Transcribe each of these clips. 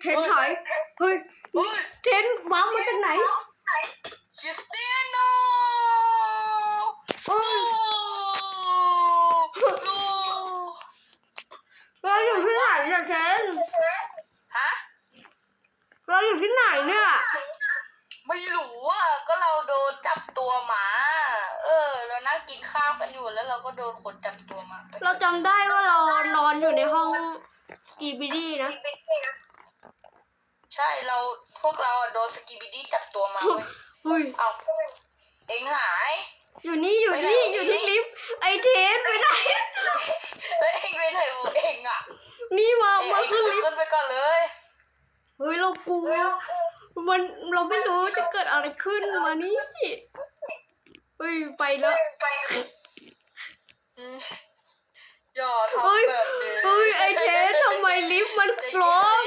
เทนถอยเฮ้ยเฮ้ยเทนว้าวมาจากไหนคริสเตียโนเฮ้ยลูลูเราอยู่ที่ไหนเนี่ยเทนฮะเราอยู่ที่ไหนเนี่ย ไม่รู้อะก็เราโดนจับตัวมา เออ เรานั่งกินข้าวกันอยู่แล้วเราก็โดนคนจับตัวมา เราจำได้ว่าเรานอนอยู่ในห้องกีบีดีนะ ใช่เราพวกเราอะโดนสกีบิดี้จับตัวมาเว้ยเฮ้ยเอาเอ็งหาย อยู่นี่อยู่นี่อยู่ที่ลิฟต์ไอเทนไปไหนแล้วเอ็งไปไหนของเอ็งอะนี่มาเอ็งมาเอ็งขึ้นลิฟต์ขึ้นไปก่อนเลยเฮ้ยเรากลัวมันเราไม่รู้จะเกิดอะไรขึ้นมานี่เฮ้ยไปแล้วอืมอย่าเฮ้ยทำแบบนี้เฮ้ยไอเทนทำไมลิฟต์มันกลอง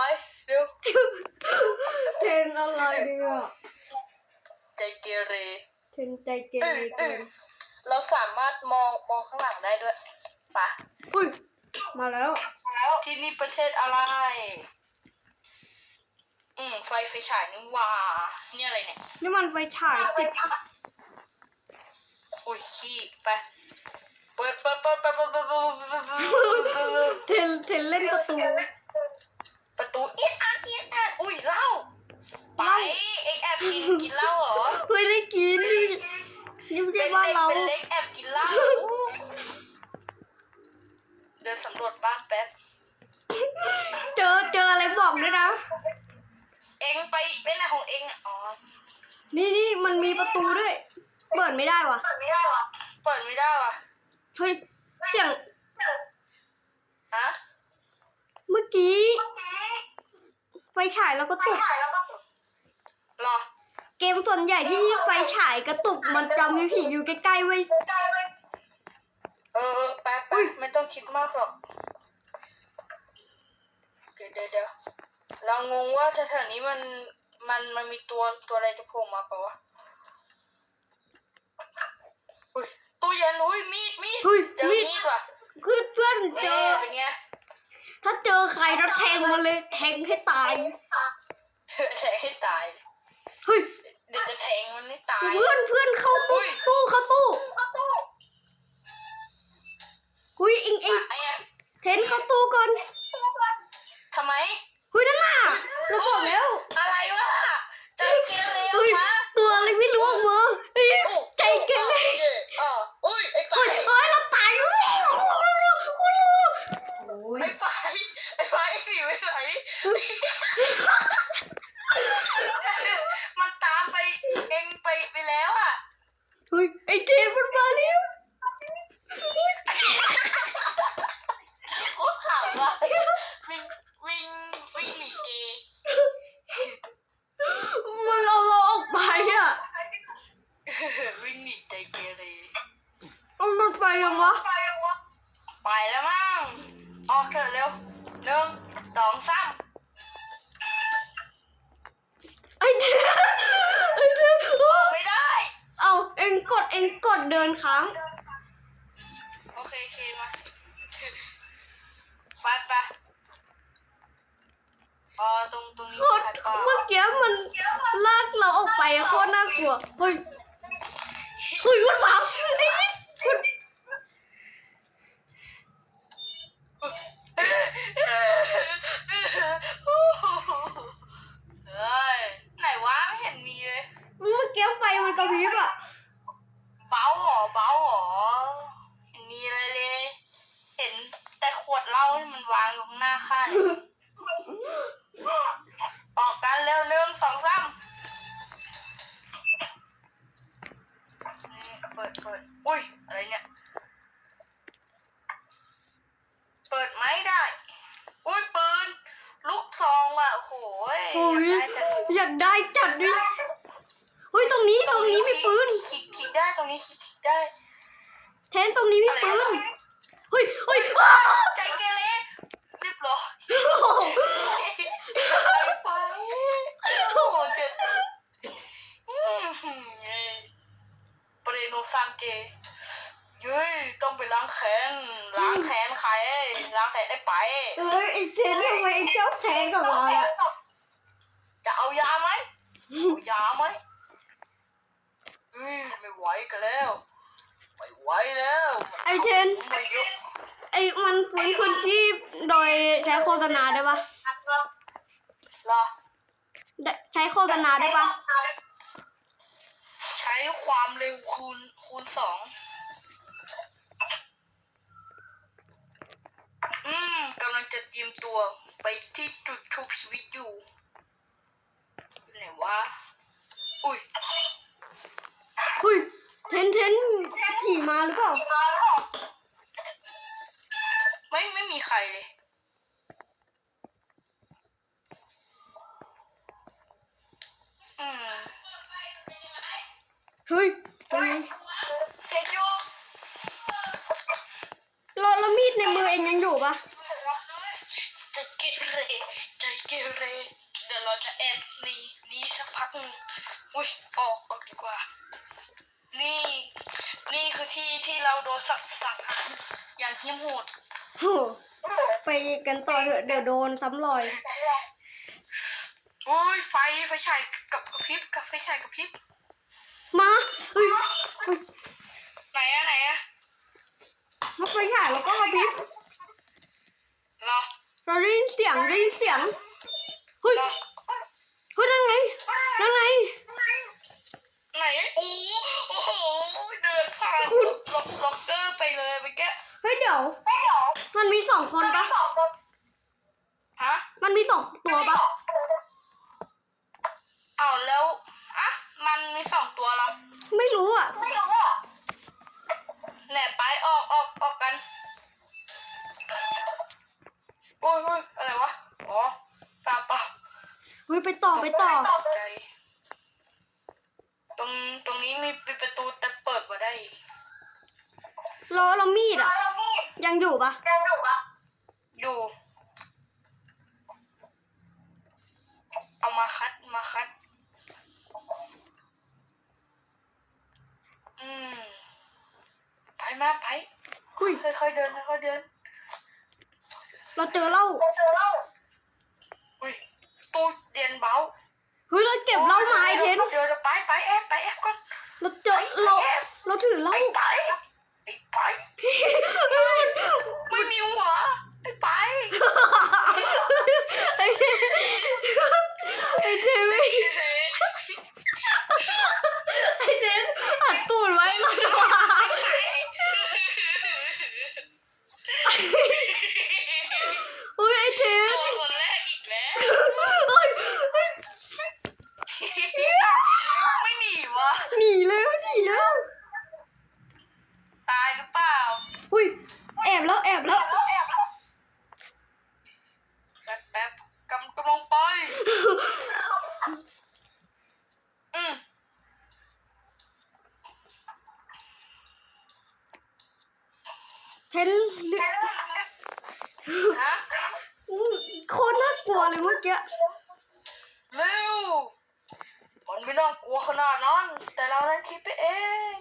ไปเร็วเพลงอะไรเนี่ยใจเกเรเพลงใจเกเรเกิเราสามารถมองมองข้างหลังได้ด้วยปะอุ้ยมาแล้ว ที่นี่ประเทศอะไร อืม ไฟไฟฉายนี่ว่าเนี่ยอะไรเนี่ย นี่มันไฟฉายสิบอุ้ยขี้ไปเปิดเปิดเปิดเปิดเปิดเปิดเปิดเทนเทนเล่นประตู ประตูเอียดอัดเอียดอัดอุ้ยเหล้าไปเอ็งแอบกินกินเหล้าเหรอเฮ้ยได้กินนี่นี่ไม่ใช่บ้านเราเป็นเล็กแอบกินเหล้าเดินสำรวจบ้านแป๊บเจอเจออะไรบอกด้วยนะ เอ็งไปเป็นอะไรของเอ็งอะอ๋อนี่นี่มันมีประตูด้วย เปิดไม่ได้วะเปิดไม่ได้วะเปิดไม่ได้วะเฮ้ยเสียงฮะเมื่อกี้ไฟ ฉายแล้วก็ตุกรอเกมส่วนใหญ่ที่ไฟฉายกระตุกมันจะมีผีอยู่ใกล้ๆเว้ย เออเออไปไปไม่ต้องคิดมากหรอกเดี๋ยวเดี๋ยวเดี๋ยวเรางงว่าแถวๆนี้มันมันมันมีตัวตัวอะไรจะโผล่มาเปล่าวะอุ้ยตู้เย็นอุ้ยมีดมีดเฮ้ยเจอมีด มีดว่ะคือเพื่อนเจเอ๊อเป็นไง ถ้าเจอใครแล้วแทงมันเลยแทงให้ตายแทงให้ตายเฮ้ยเดี๋ยวจะแทงมันให้ตายเพื่อนเพื่อนเข้าอุ้ตู้ยตู้เข้าตู้หุยอิงอิงไอ้อะเทนเข้าตู้ก่อนทำไมหุยนั่นน่ะเราบอกแล้ว อะไรวะใจเกเร เฮ้ยวะ ตัวอะไรไม่รู้ออกมาเฮ้ย โอ้ ใจเกเร เอออุ้ยไอ้ไฟ เฮ้ยเฮ้ยเราตายแล้วโอ้ย ไอ้ไฟไอ้ไฟหนีไปไหนมันตามไปเองไปไปแล้วอะ เฮ้ยไอเทนมันมาแล้ว โคตรขำว่ะวิ่งวิ่งวิ่งหนีเกย์ มันเราเราออกไปอะ วิ่งหนีใจเกเร มันมันไปยังวะ ไปแล้วมั้งออกเถอะเร็วห นึ่งสองสามไอเทนไอเทนไม่ได้ เอาเองกดเองกดเดินค้างโอเคโอเคมาไปไปอ๋อตรงตรงนี้โคตรใครเปล่าเมื่อกี้มันลากเราออกไปอะโคตรน่ากลัวเฮ้ยเฮ้ยมันมาไอ้นี่มัน เฮ้ยไหนวะไม่เห็นมีเลย เมื่อกี้ไฟมันกระพริบอะ เบาเหรอเบาเหรอเห็นมีอะไรเลย เห็นแต่ขวดเหล้าที่มันวางอยู่ข้างหน้าข้างออกกันเร็วหนึ่งสองสามนี่เปิดเปิดอุ้ยอะไรเนี่ย เปิด ไม่ได้ อุ้ยปืน ลูกซองอะโหยโอ้ยอยากได้จัดอยากได้จัดดิเฮ้ยตรงนี้ตรงนี้มีปืน คลิกคลิกได้ตรงนี้คลิกคลิกได้เทนตรงนี้มีปืน เฮ้ยเฮ้ยอ้าวใจเกเรเรียบร้อยโอ้โหไปโอ้โหเจ็บเปรโนซังเก เฮ้ยต้องไปล้างแค้นล้างแค้นใครล้างแค้นไอ้ไปเฮ้ยไอ้เทนทำไมไอ้เจ้าแค้นกับเราอะจะเอายาไหมเอายาไหมอืมไม่ไหวกันแล้ว ไม่ไหวแล้วไอ้เทนไม่เยอะไอ้มันฟื้นคืนชีพโดยใช้โฆษณาได้ปะหรอใช้โฆษณาได้ปะใช้ความเร็วคูณคูณสอง อืมกำลังจะเตรียมตัวไปที่จุดชุบชีวิตอยู่อยู่ไหนวะ อุ้ยเฮ้ยเทนเทนผีมาหรือเปล่า ไม่ไม่มีใครเลย อืม เฮ้ยเป็นไง เช็คอยู่ แล้วแล้วมีดในมือเองยังอยู่ปะ ใจเกเรใจเกเร เดี๋ยวเราจะแอบหนีหนีสักพักหนึ่งอุ้ยออกออกดีกว่า นี่ นี่คือที่ที่เราโดนสักสักหารอย่างที่โหดโหไปกันต่อเถอะเดี๋ยวโดนซ้ำรอยอุ้ยไฟไฟฉายกับกระพริบกับไฟฉายกระพริบมาเฮ้ยเฮ้ยไหนอะไหนอะมาไปฉายแล้วก็กระพริบเหรอเราได้ยินเสียงได้ยินเสียงเฮ้ยเหรอเฮ้ยนั่นไงนั่นไง ไหนโอ้โอ้โหเดินผ่านคุณ ล็อกล็อกเกอร์ไปเลยเมื่อกี้เฮ้ยเดี๋ยวมันมีสองคนปะฮะมันมีสองตัวปะเอาแล้วอะมันมีสองตัวเหรอไม่รู้อะแหน่ไปออกออกออกกันโอ้ยโอ้ยอะไรวะอ๋อเปล่าเปล่าเฮ้ยไปต่อไปต่อ ตกใจ ตรงตรงนี้มีปิดประตูแต่เปิดมาได้แล้วเรามีดอะยังอยู่ปะอยู่ เอามาคัดมาคัด อืมไปมาไปเฮ้ยค่อยๆเดินค่อยๆเดินเราเจอเหล้าอุ้ยตู้เย็นเบาเฮ้ยเราเก็บเหล้ามาไอเทนเดี๋ยวเดี๋ยว ไปไปแอบไปแอบก่อนเราเจอเราเราถือเหล้าไอ้ไปไอ้ไปไม่มีหัวไอ้ไปไอเทนไอเทนไม่ไอเทนอัดตูดไว้เราทำไมเฮ้ยไอเทน โดนคนแรกอีกแล้ว เฮ้ยเฮ้ย ไม่หนีวะ หนีแล้วหนีแล้ว ตายหรือเปล่า อุ้ยแอบแล้วแอบแล้ว แป๊บแป๊บกำกำลังไป อืม เทนเลือดฮะโคตรน่ากลัวเลยเมื่อกี้เร็วมันไม่น่ากลัวขนาดนั้น แต่เรานั้นคิดไปเอง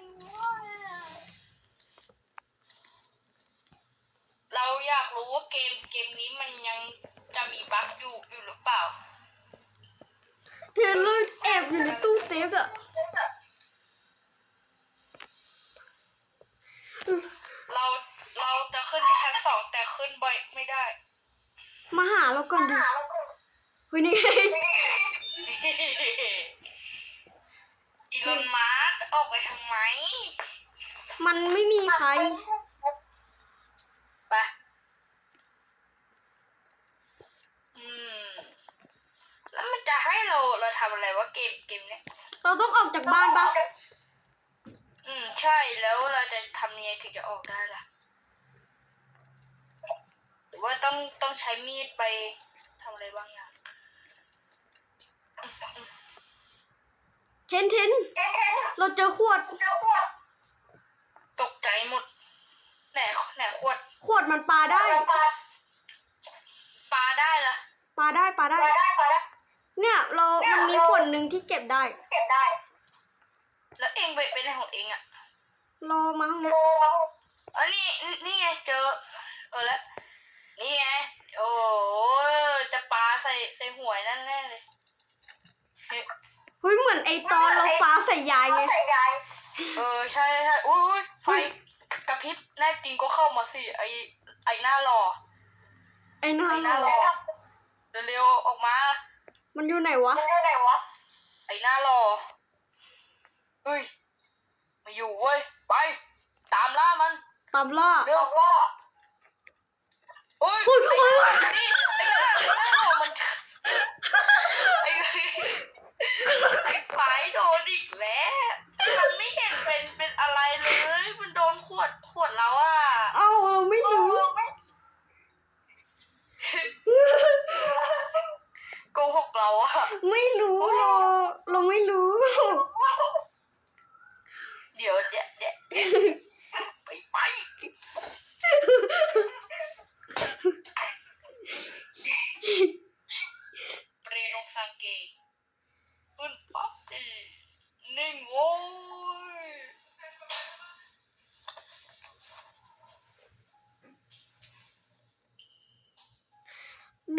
เราอยากรู้ว่าเกมเกมนี้มันยังจะมีบั๊กอยู่อยู่หรือเปล่าเทนเลยแอบอยู่ในตู้เซฟอะ เราเราจะ ขึ้นที่ชั้นสองแต่ขึ้นบ่อยไม่ได้ มาหาเราก่อนดิเฮ้ยนี่ไงอีลอนมาร์กออกไปทำไม มันไม่มีใครไปอืม แล้วมันจะให้เราเราทำอะไรวะเกมเกมเนี้ย เราต้องออกจากบ้านปะอืม ใช่แล้วเราจะทำยังไงถึงจะออกได้ล่ะ หรือว่าต้องต้องใช้มีดไปทำอะไรบางอย่างอืมอืมเทนเทนเราเจอขวด ตกใจหมดแหน่แหน่ขวด ขวดมันปลาได้ ปลาได้เหรอปลาได้ปลาได้ เนี่ยเรา มันมีขวดหนึ่งที่เก็บได้แล้วเองไปไปไหนของเองอะรอมาห้องนี้อันนี้นี่ไงเจอ เออแล้ว นี่ไง โอ้จะปลาใส่ใส่หวยนั่นแน่เลยเฮ้ยเหมือนไอตอนเราปาใส่ยายไงเออใช่ใช่อุ้ยไฟกระพริบแน่จริงก็เข้ามาสิไอไอหน้าหล่อไอหน้าไอหน้าหเราล่อเร็วๆออกมา มันอยู่ไหนวะไอหน้าหล่อเฮ้ยไมาอยู่เว้ยไป ตามล่ามัน ตามล่าเร็ว โอ้ยอุ๊ยไอ้อุ๊ยนี่ไอ้หน้าหน้าหล่อมันไอ้ไอ้ฝายโดนอีกแล้ว มันไม่เห็นเป็นเป็นอะไรเลย มันโดนขวดขวดแล้วอะ เอ้าเราไม่รู้ โกหกเราอะ ไม่รู้เราเราไม่รู้ เดี๋ยวเดี๋ยวเดี๋ยวเดี๋ยวไปไปเปรโนซังเกขึ้นปั๊บดีนิ่งโว้ย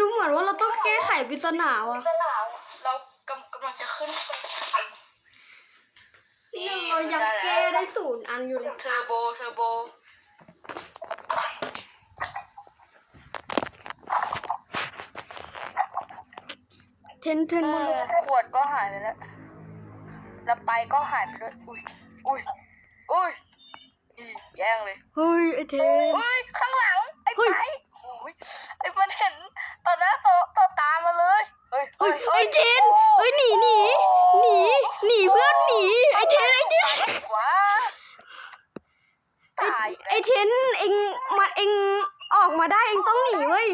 ดูเหมือนว่าเราต้องแก้ไขปริศนาว่ะ เรากำกำลังจะขึ้นไปเนี่ยเรายังแก้ได้ศูนย์อันอยู่เลยเทอร์โบเทอร์โบเทนเทนอืมันมขวดก็หายไปแล้วแล้วไปก็หายไปด้วยอุ้ยอุ้ยอุ้ยอีแย่งเลยเฮ้ยไอเทน อุ้ยข้างหลังไอ้เฮ้ย ไปโอ้ยไอ้มันเห็นต่อหน้าต่อต่อตามาเลย เฮ้ยเฮ้ยไอเทนโอ้เฮ้ยหนีหนีหนีหนีเพื่อนหนีไอเทนไอเทนว้าตายไอเทนเองมาเองออกมาได้เองต้องหนีเว้ย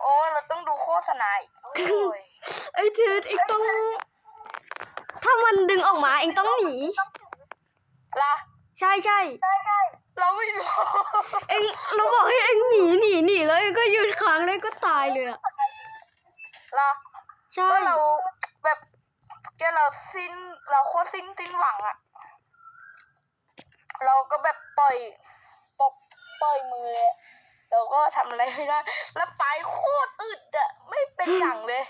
โอ้ยเราต้องดูโฆษณาอีกโอ้ยไอเทนเองต้อง ถ้ามันดึงออกมาเองต้องหนีล่ะใช่ใช่เราไม่รู้เองเราบอกให้เองหนีหนีหนีแล้วเองก็ยืนค้างเลยก็ตายเลยอะ ล่ะใช่ ก็เราแบบแกเราสิ้นเราโคตรสิ้นสิ้นหวังอะเราก็แบบปล่อยปกปล่อยมือเลยเราก็ทำอะไรไม่ได้ แล้วไปโคตรอึดอะไม่เป็นอย่างเลย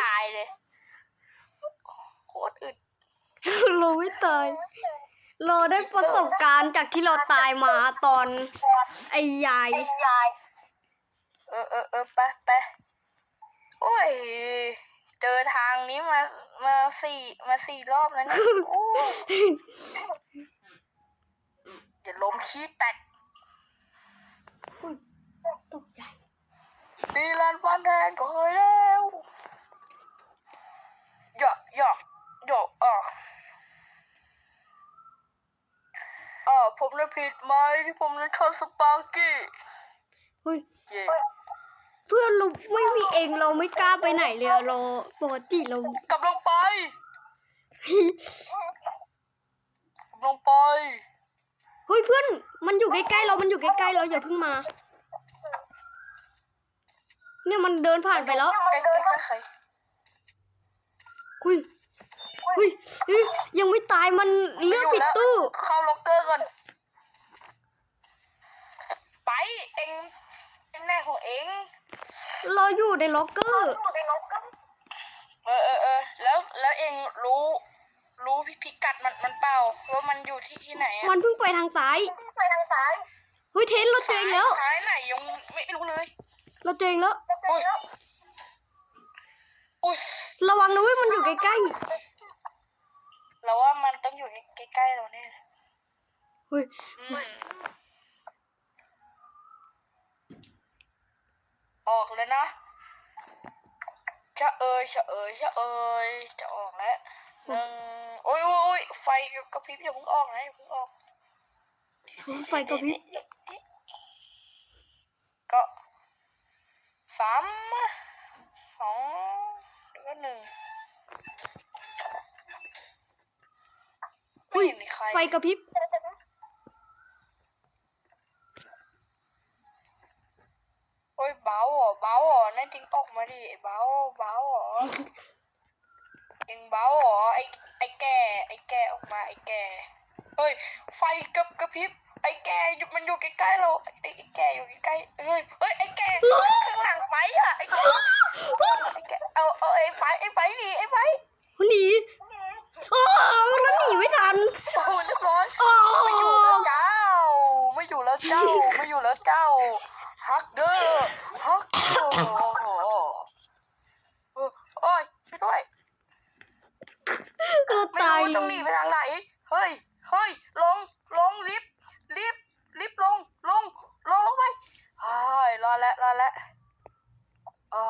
ตายเลยโคตรอึด เราไม่ตาย เราได้ประสบการณ์จากที่เราตายมาตอนไอ้ยายเออเออเออไปไป โอ้ย เจอทางนี้มามาสี่มาสี่รอบแล้วเนี่ยโอ้ยเดี๋ยวล้มขี้แตกอุ๊ยตกใจดีแลนด์ฟันแทนก็เคยแล้วหยอกหยอกหยอกอะอ่าผมน่ะผิดไหมที่ผมนั้นชอบสปาร์กี้เฮ้ย เพื่อนเราไม่มีเองเราไม่กล้าไปไหนเลยอะเราปกติเรากลับลงไปกลังไป เฮ้ยเพื่อนมันอยู่ใกล้ๆเรา มันอยู่ใกล้ๆเราอย่าเพิ่งมา เนี่ยมันเดินผ่านไปแล้วใกล้ใกล้ใครคุยคุยเฮ้ยยังไม่ตายมันเลือกผิดตู้ เข้าล็อกเกอร์ก่อน ไป เองเองแน่ของเอง เราอยู่ในล็อกเกอร์ เออเออเออแล้วแล้วเองรู้ รู้พิพิกัดมันมันเปล่าว่ามันอยู่ที่ที่ไหนอะมันเพิ่งไปทางซ้าย ไปทางซ้ายเฮ้ยเทนเราเจอเองแล้ว ซ้ายไหนยังไม่รู้เลยเราเจอเองแล้ว อุ้ยอุ้ยระวังนะเว้ยมันอยู่ใกล้เราว่ามันต้องอยู่ใกล้ๆเราแน่เลยๆเฮ้ย อืม ออกเลยนะชะเอยชะเอยชะเอยจะออกแล้วหนึ่งโอ้ยโอ้ยโอ้ยไฟกระพริบอย่าเพิ่งออกนะอย่าเพิ่งออกไฟกระพริบก็สามสองแล้วก็หนึ่งไม่เฮ้ยเห็นมีใครไฟกระพริบ โอ้ยเบาเหร อเบาเหรอแน่จริงออกมาดิไอ้เบาเบาเหรอเอ็งเบาเหรอไอ้ไอ้แก่ไอ้แก่ออกมาไอ้แก่เฮ้ยไฟกระกระพริบไอ้แกอยู่มันอยู่ใกล้ๆเราไอ้ไอ้แกอยู่ใกล้ๆเฮ้ยเฮ้ยไอ้แกข้างหลังไปอะไอ้แกไอ้แกเอาเอาไอ้ไฟไอ้ไฟหนีไอ้ไฟหนีโอ้แล้วหนีไม่ทันโอ้โหเรียบร้อยโอ้ไม่อยู่แล้วเจ้าไม่อยู่แล้วเจ้าไม่อยู่แล้วเจ้า ฮักเด้อฮักเด้อโอ้โอ้ยช่วยด้วยเราไม่ตายรู้ต้องหนีไปทางไหน เฮ้ย เฮ้ย ลง ลงลิฟต์ลิฟต์ลิฟต์ลง ลง ลงลงไปเฮ้ยรอแล้วรอแล้วอ๋อ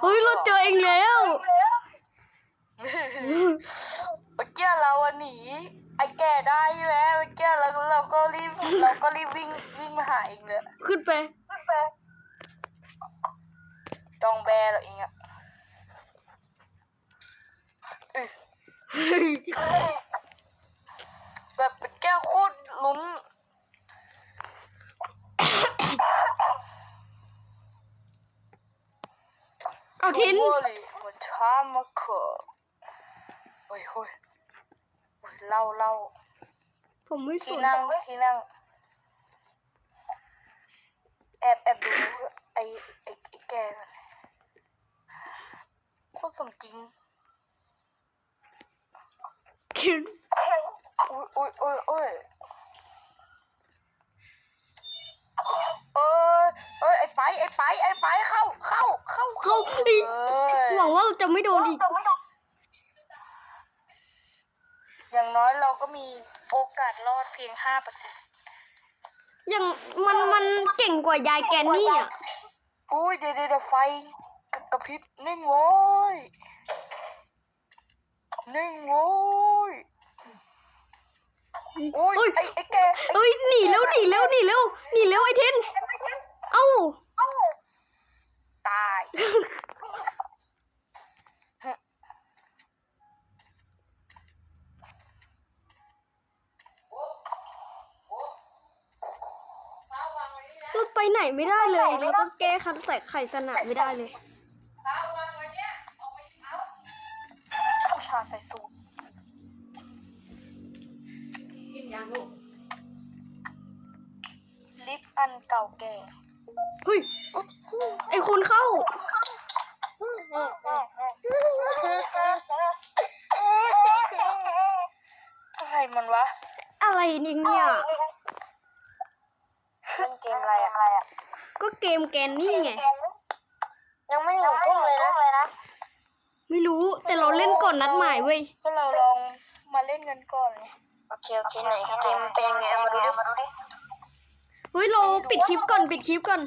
เฮ้ยเราเจอเองแล้ว เมื่อกี้เราอะหนี ไอ้แก่ได้ใช่ไหมเมื่อกี้เราเราก็รีบเราก็รีบวิ่งวิ่งมาหาเองเลยขึ้นไปจองแบร์เหรอเองอะอื้อแบบแก้วโคตรลุ้นเอาทินวัวเลยหัวช้ามะเขือโอ้ยโอ้ยโอ้ย เล่าเล่าผมไม่สที่นนั่งที่นั่งแอบแอบดูไอ้ไอ้ไอ้แกนั่นโคตรสมจริงทินอุ้ยอุ้ยอุ้ยอุ้ยเอ้ยเอ้ยไอ้ไปไอ้ไปไอ้ไปเข้าเข้าเข้าเขาอีก เอ้ยหวังว่าเราจะไม่โดนอีกอ ย่างน้อยเราก็มีโอกาสรอดเพียงห้าเปอร์เซ็นต์ยังมันมันเก่งกว่ายายแกนนี่อะอุ้ยเดี๋ยวเดี๋ยวเดี๋ยวไฟกระกระพริบนิ่งโว้ยนิ่งโว้ยอุ้ยเอ้ยไอ้ไอ้แกไอ้เอ้ยหนีเร็วหนีเร็วหนีเร็วหนีเร็วไอ้ทิน เอ้า ตาย เราไปไหนไม่ได้เลยเรา ก็แก้คันใส่ไข่สนามไม่ได้เลยผู้ชายใส่สูทลิฟต์อันเก่าแก่เฮ้ยไอคนเข้า อะไรมันวะ อะไรเนี่ยเนี่ย เล่นเกมอะไรอะ ก็เกมแกนนี่ไง ยังไม่ถึงทุ่มเลยนะไม่รู้แต่เราเล่นก่อนนัดหมายเว้ยก็เราลองมาเล่นกันก่อนไงโอเคโอเคไหนเกมเป็นยังไงเอามาดูดิมาดูดิเฮ้ยเราปิดคลิปก่อนปิดคลิปก่อน